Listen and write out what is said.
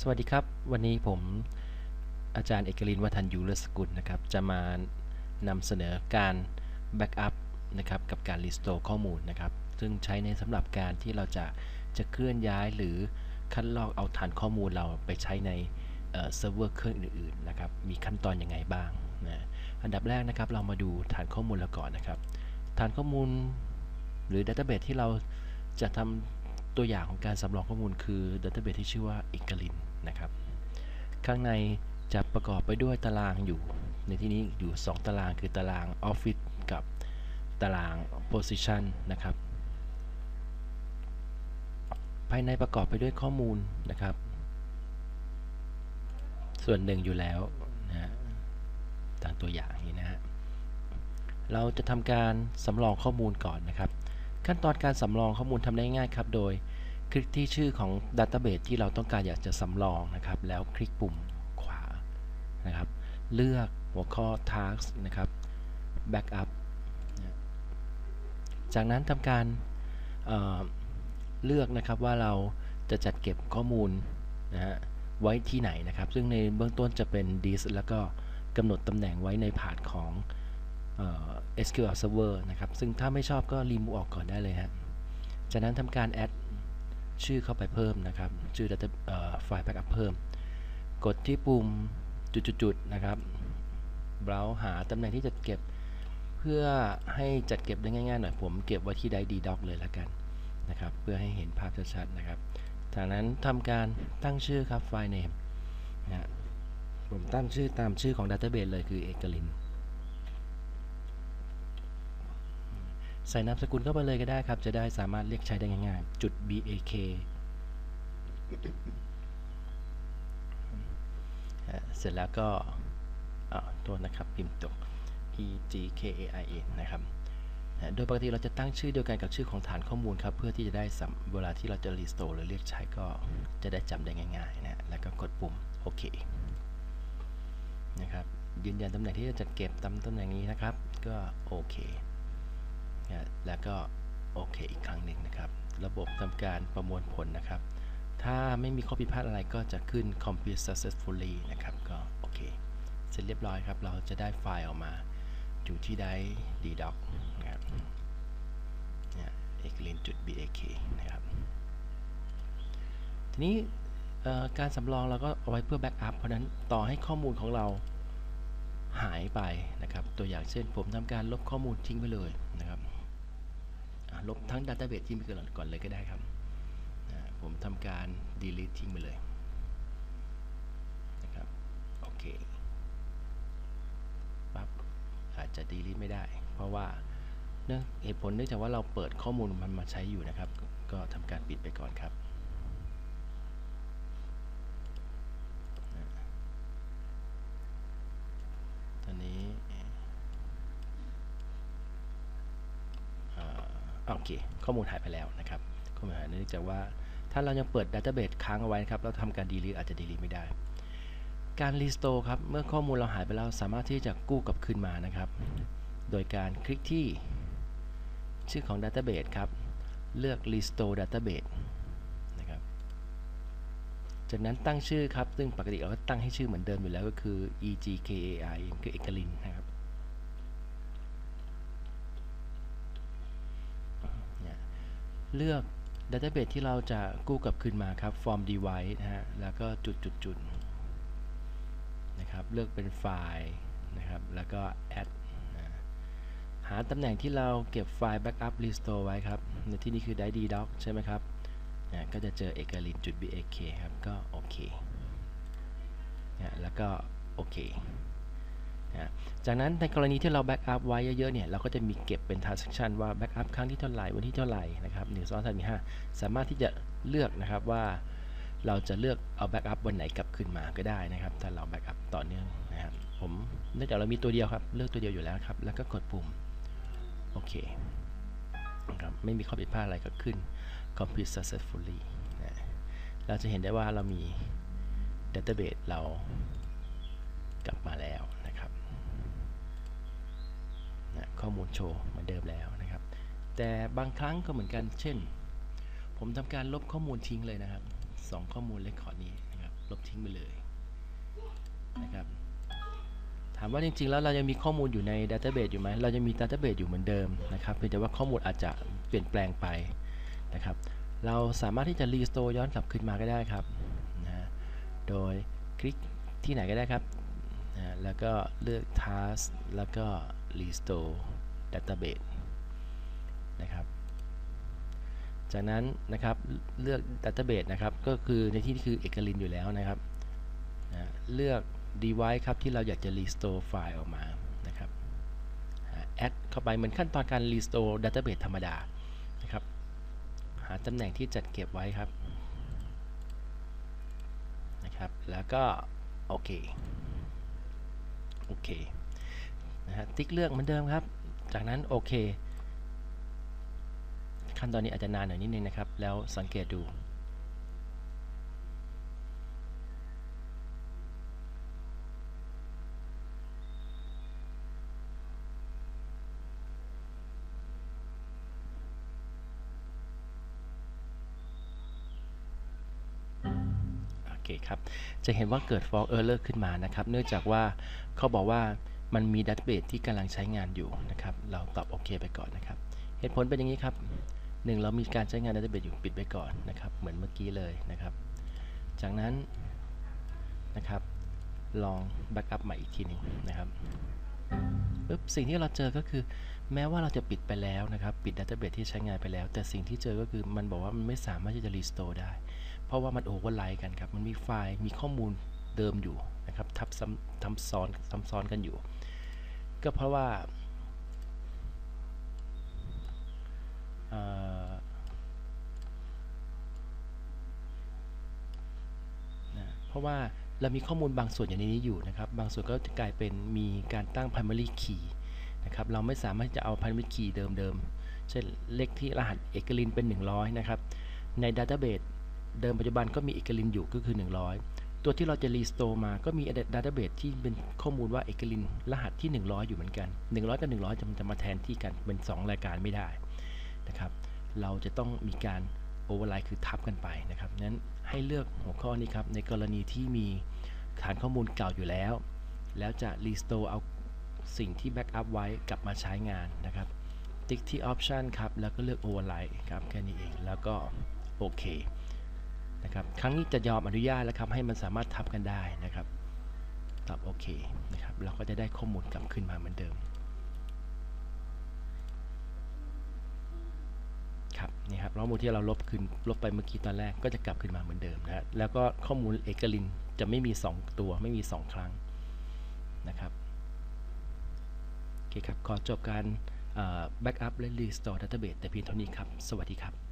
สวัสดีครับ วันนี้ผมอาจารย์เอกลินวัฒนยูเลสกุลนะครับ จะมานำเสนอการแบ็กอัพนะครับกับการรีสโตร์ข้อมูลนะครับ ซึ่งใช้ในสำหรับการที่เราจะจะเคลื่อนย้ายหรือคัดลอกเอาฐานข้อมูลเราไปใช้ในเซิร์ฟเวอร์เครื่องอื่นๆนะครับ มีขั้นตอนอยังไงบ้างนะอันดับแรกนะครับเรามาดูฐานข้อมูลเราก่อนนะครับ ฐานข้อมูลหรือ Database ที่เราจะทำ ตัวอย่างของการสำรองข้อมูลคือ Database ที่ชื่อว่า e g l i n นนะครับ ข้างในจะประกอบไปด้วยตารางอยู่ ในที่นี้อยู่ 2 ตารางคือตาราง Office กับตาราง Position นะครับ ภายในประกอบไปด้วยข้อมูลนะครับ ส่วนหนึ่งอยู่แล้วนะฮะตามตัวอย่างนี้นะฮะเราจะทำการสำรองข้อมูลก่อนนะครับ ขั้นตอนการสำรองข้อมูลทำได้ง่ายครับ โดยคลิกที่ชื่อของ Database ที่เราต้องการอยากจะสำรองนะครับ แล้วคลิกปุ่มขวานะครับ เลือกหัวข้อ Task นะครับ Backup จากนั้นทำการเเลือกนะครับว่าเราจะจัดเก็บข้อมูลนะฮะไว้ที่ไหนนะครับ ซึ่งในเบื้องต้นจะเป็น disk แล้วก็กำหนดตำแหน่งไว้ในผาดของ SQL Server นะครับ ซึ่งถ้าไม่ชอบก็รีมูออกก่อนได้เลยฮะ จากนั้นทำการ add ชื่อเข้าไปเพิ่มนะครับ ชื่อ data ไฟล์ backup เพิ่ม กดที่ปุ่มจุดๆนะครับ browse หาตำแหน่งที่จะเก็บ เพื่อให้จัดเก็บได้ง่ายๆหน่อย ผมเก็บไว้ที่ d doc เลยแล้วกันนะครับ เพื่อให้เห็นภาพชัดๆนะครับ จากนั้นทำการตั้งชื่อครับไฟล์ name นะผมตั้งชื่อตามชื่อของ database เลยคือเอกลิน ใส่นามสกุลเข้าไปเลยก็ได้ครับ จะได้สามารถเรียกใช้ได้ง่ายๆ จุด bak เสร็จแล้วก็โทษนะครับพิมพ์ตก egkain นะครับ โดยปกติเราจะตั้งชื่อเดียวกันกับชื่อของฐานข้อมูลครับ เพื่อที่จะได้เวลาที่เราจะ restore หรือเรียกใช้ก็จะได้จำได้ง่ายๆนะแล้วก็กดปุ่มโอเคนะครับยืนยันตำแหน่งที่จะจัดเก็บตามตำแหน่งนี้นะครับ ก็โอเค แล้วก็โอเคอีกครั้งหนึ่งนะครับ ระบบทำการประมวลผลนะครับ ถ้าไม่มีข้อผิดพลาดอะไรก็จะขึ้น complete successfully นะครับ ก็โอเค เสร็จเรียบร้อยครับ เราจะได้ไฟล์ออกมา อยู่ที่ได้ ddoc นะครับเนี่ย eglin.bak นะครับ ทีนี้การสำรองเราก็เอาไว้เพื่อแบ็กอัพเพราะนั้นต่อให้ข้อมูลของเราหายไปนะครับ ตัวอย่างเช่นผมทำการลบข้อมูลทิ้งไปเลย นะครับลบทั้ง Database ที่มีก่อนเลยก็ได้ครับ ผมทำการ delete ทิ้งไปเลยนะครับโอเคปั๊บอาจจะ delete ไม่ได้ เพราะว่าเนื่องเหตุผลเนื่องจากว่าเราเปิดข้อมูลมันมาใช้อยู่นะครับ ก็ทำการปิดไปก่อนครับ ตอนนี้โอ เค ข้อมูลหายไปแล้วนะครับข้อมูลหายเนื่องจากว่าถ้าเรายังเปิด Database ค้างเอาไว้ครับเราทำการ delete อาจจะ delete ไม่ได้ การ restore ครับเมื่อข้อมูลเราหายไปแล้วสามารถที่จะกู้กลับคืนมานะครับ โดยการคลิกที่ชื่อของ Database ครับ เลือก restore database นะครับ จากนั้นตั้งชื่อครับ ซึ่งปกติเราก็ตั้งให้ชื่อเหมือนเดิมอยู่แล้วก็คือ egkai คือเอกลินนะครับ เลือก Database ที่เราจะกู้กลับคืนมาครับ Form Device นะฮะ แล้วก็จุดจุดจุดนะครับ เลือกเป็นไฟล์นะครับ แล้วก็ add นะหาตำแหน่งที่เราเก็บไฟล์ backup restore ไว้ครับ ในที่นี้คือ .doc ใช่ไหมครับนะก็จะเจอ e g a l i n .bak ครับ ก็โอเคนะแล้วก็โอเค นะจากนั้นในกรณีที่เราแบ็กอัพไว้เยอะๆเนี่ยเราก็จะมีเก็บเป็น transaction ว่าแบ็กอัพครั้งที่เท่าไหร่วันที่เท่าไหร่นะครับหนึ่งสองสามสี่ห้าสามารถที่จะเลือกนะครับว่าเราจะเลือกเอาแบ็กอัพวันไหนกลับขึ้นมาก็ได้นะครับ ถ้าเราแบ็กอัพต่อเนื่องนะครับผมเนื่องจากเรามีตัวเดียวครับเลือกตัวเดียวอยู่แล้วครับ แล้วก็กดปุ่มโอเคนะครับไม่มีข้อผิดพลาดอะไรก็ขึ้น complete successfully นะเราจะเห็นได้ว่าเรามี database เรากลับมาแล้วนะครับนะ ข้อมูลโชว์เหมือนเดิมแล้วนะครับ แต่บางครั้งก็เหมือนกันเช่น ผมทำการลบข้อมูลทิ้งเลยนะครับสองข้อมูลเลคคอร์ดนี้นะครับลบทิ้งไปเลยนะครับถามว่าจริงๆ แล้วเรายังมีข้อมูลอยู่ในดัตเตอร์เบสอยู่ไหมเรายังมีดัตเตอร์เบสอยู่เหมือนเดิมนะครับเพียงแต่ว่าข้อมูลอาจจะเปลี่ยนแปลงไปนะครับ เราสามารถที่จะรีสโตร์ย้อนกลับขึ้นมาก็ได้ครับนะโดยคลิกที่ไหนก็ได้ครับนะแล้วก็เลือก task แล้วก็ restore database นะครับ จากนั้นนะครับเลือก Database นะครับก็คือในที่นี้คือเอกลินอยู่แล้วนะครับนะเลือก Device ครับที่เราอยากจะ Restore ไฟล์ออกมานะครับแอดเข้าไปเหมือนขั้นตอนการ Restore Database ธรรมดานะครับหาตำแหน่งที่จัดเก็บไว้ครับนะครับ แล้วก็โอเค โอเค นะฮะติ๊กเลือกเหมือนเดิมครับ จากนั้นโอเค ขั้นตอนนี้อาจจะนานหน่อยนิดนึงนะครับ แล้วสังเกตดูโอเคครับ จะเห็นว่าเกิด fault error ขึ้นมานะครับ เนื่องจากว่าเขาบอกว่า มันมีดัตเตอร์เบสที่กำลังใช้งานอยู่นะครับ เราตอบโอเคไปก่อนนะครับ เหตุผลเป็นอย่างนี้ครับหนึ่งเรามีการใช้งานดัตเตอร์เบสอยู่ปิดไว้ก่อนนะครับ เหมือนเมื่อกี้เลยนะครับ จากนั้นนะครับ ลองแบ็กอัพใหม่อีกทีหนึงนะครับปึ๊บสิ่งที่เราเจอก็คือ แม้ว่าเราจะปิดไปแล้วนะครับ ปิดดัตเตอร์เบสที่ใช้งานไปแล้ว แต่สิ่งที่เจอก็คือมันบอกว่ามันไม่สามารถที่จะรีสโตร์ได้ เพราะว่ามันโอเวอร์ไลน์กันครับ มันมีไฟล์มีข้อมูลเดิมอยู่นะครับทับซ้ำทำซ้อนซ้ำซ้อนกันอยู่ ก็เพราะว่าเพราะว่าเรามีข้อมูลบางส่วนอย่างนนี้อยู่นะครับ บางส่วนก็จะกลายเป็นมีการตั้ง primary key นะครับ เราไม่สามารถจะเอา primary key เดิมๆ เช่นเลขที่รหัสเอกลินเป็น 100 นะครับ ใน database เดิมปัจจุบันก็มีเอกลินอยู่ก็คือ 100 ตัวที่เราจะรีสโตร์มาก็มี database ที่เป็นข้อมูลว่าเอกลินรหัสที่ 100 อยู่เหมือนกัน 100 กับ 100จะมันจะมาแทนที่กันเป็น 2 รายการไม่ได้นะครับ เราจะต้องมีการโอเวอร์ไลน์คือทับกันไปนะครับนั้นให้เลือกหัวข้อนี้ครับในกรณีที่มีฐานข้อมูลเก่าอยู่แล้ว แล้วจะรีสโตร์เอาสิ่งที่แบ็กอัพไว้กลับมาใช้งานนะครับ ติ๊กที่ Option ครับแล้วก็เลือก Override ครับแค่นี้เองแล้วก็โอเค นะครับครั้งนี้จะยอมอนุญาตแล้วครับให้มันสามารถทับกันได้นะครับตอบโอเคนะครับเราก็จะได้ข้อมูลกลับขึ้นมาเหมือนเดิมครับนี่ครับข้อมูลที่เราลบขึ้นลบไปเมื่อกี้ตอนแรกก็จะกลับขึ้นมาเหมือนเดิมนะฮะแล้วก็ข้อมูลเอกลินจะไม่มี 2 ตัวไม่มี 2 ครั้งนะครับโอเคครับขอจบการแบ็กอัพและรีสโตร์ดัตเตอร์เบสแต่เพียงเท่านี้ครับ สวัสดีครับ